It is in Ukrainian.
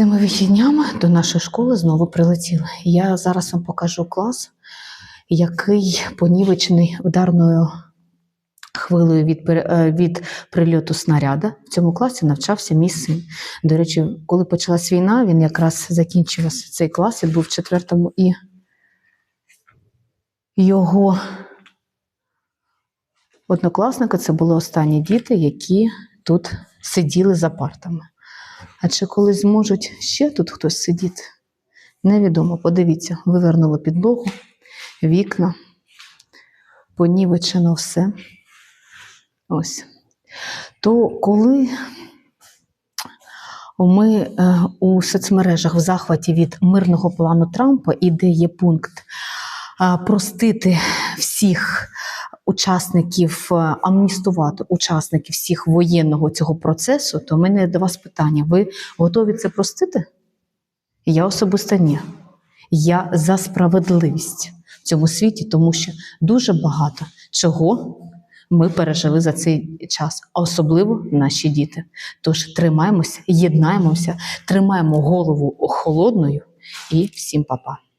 Цими вихіднями до нашої школи знову прилетіли. Я зараз вам покажу клас, який понівечений ударною хвилею від, е, від прильоту снаряда. В цьому класі навчався мій син. До речі, коли почалась війна, він якраз закінчився цей клас, він був в четвертому і його однокласники це були останні діти, які тут сиділи за партами. А чи колись зможуть ще тут хтось сидіти? Невідомо. Подивіться, вивернуло підлогу, вікна, понівечено все. Ось. То коли ми е, у соцмережах в захваті від мирного плану Трампа, і де є пункт простити всіх учасників, е, амністувати учасників всіх воєнного цього процесу, то в мене до вас питання: ви готові це простити? Я особисто ні. Я за справедливість в цьому світі, тому що дуже багато чого ми пережили за цей час, а особливо наші діти. Тож тримаємося, єднаємося, тримаємо голову холодною і всім па-па.